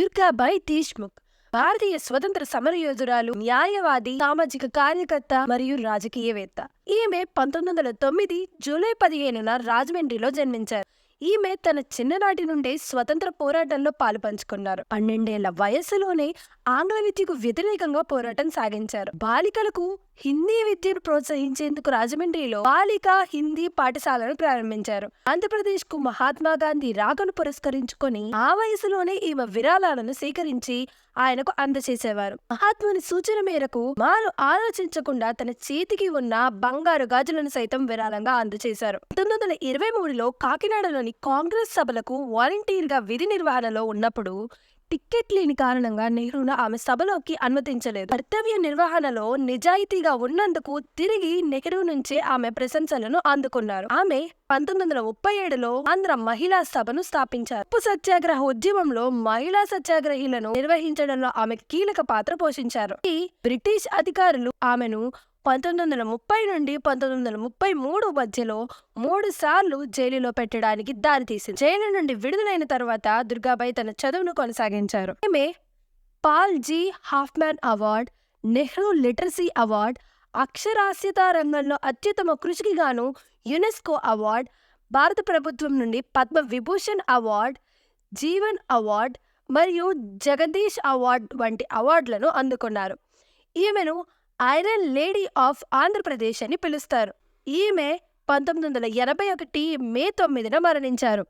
దుర్గాబాయి దేశ్ముఖ్. భారతీయ స్వతంత్ర సమరయోధురాలు న్యాయవాది సామాజిక కార్యకర్త మరియు రాజకీయవేత్త. ఈమె పంతొమ్మిది వందల తొమ్మిది జూలై పదిహేనున రాజమండ్రిలో జన్మించారు. ఈమె తన చిన్ననాటి నుండే స్వతంత్ర పోరాటంలో పాలు పంచుకున్నారు. పన్నెండేళ్ళ వయస్సులోనే ఆంగ్ల విద్యకు వ్యతిరేకంగా పోరాటం సాగించారు. బాలికలకు హిందీ విద్యను ప్రోత్సహించేందుకు రాజమండ్రిలో బాలిక హిందీ పాఠశాలను ప్రారంభించారు. ఆంధ్రప్రదేశ్కు మహాత్మా గాంధీ రాకను పురస్కరించుకొని ఆ వయసులోనే ఈమె విరాళాలను సేకరించి ఆయనకు అందచేసేవారు మహాత్ముని సూచన మేరకు మారు ఆలోచించకుండా తన చేతికి ఉన్న బంగారు గాజులను సైతం విరాళంగా అందచేశారు పంతొమ్మిది వందల ఇరవై మూడులో కాకినాడలోని కాంగ్రెస్ సభలకు వాలంటీర్గా విధి నిర్వహణలో ఉన్నప్పుడు టిక్కెట్ లేని కారణంగా నెహ్రూను ఆమె సభలోకి అనుమతించలేదు. కర్తవ్య నిర్వహణలో నిజాయితీగా ఉన్నందుకు తిరిగి నెహ్రూ నుంచే ఆమె ప్రశంసలను అందుకున్నారు. ఆమె పంతొమ్మిది వందల ముప్పై ఏడులో ఆంధ్ర మహిళా సభను స్థాపించారు. ఉప్పు సత్యాగ్రహ ఉద్యమంలో మహిళా సత్యాగ్రహీలను నిర్వహించడంలో ఆమె కీలక పాత్ర పోషించారు. ఈ బ్రిటిష్ అధికారులు ఆమెను పంతొమ్మిది వందల ముప్పై నుండి పంతొమ్మిది వందల ముప్పై మూడు మధ్యలో మూడు సార్లు జైలులో పెట్టడానికి దారితీసింది జైలు నుండి విడుదలైన తర్వాత దుర్గాబాయి తన చదువును కొనసాగించారు. ఆమె Paul G Hoffman award Nehru literacy award అక్షరాస్యత రంగంలో అత్యుత్తమ కృషికి గాను యునెస్కో అవార్డ్ భారత ప్రభుత్వం నుండి పద్మ విభూషణ్ అవార్డ్ జీవన్ అవార్డ్ మరియు జగదీష్ అవార్డ్ వంటి అవార్డులను అందుకున్నారు. ఈమెను ఐరన్ లేడీ ఆఫ్ ఆంధ్రప్రదేశ్ అని పిలుస్తారు. ఈమె పంతొమ్మిది వందల ఎనభై ఒకటి మే తొమ్మిదిన మరణించారు.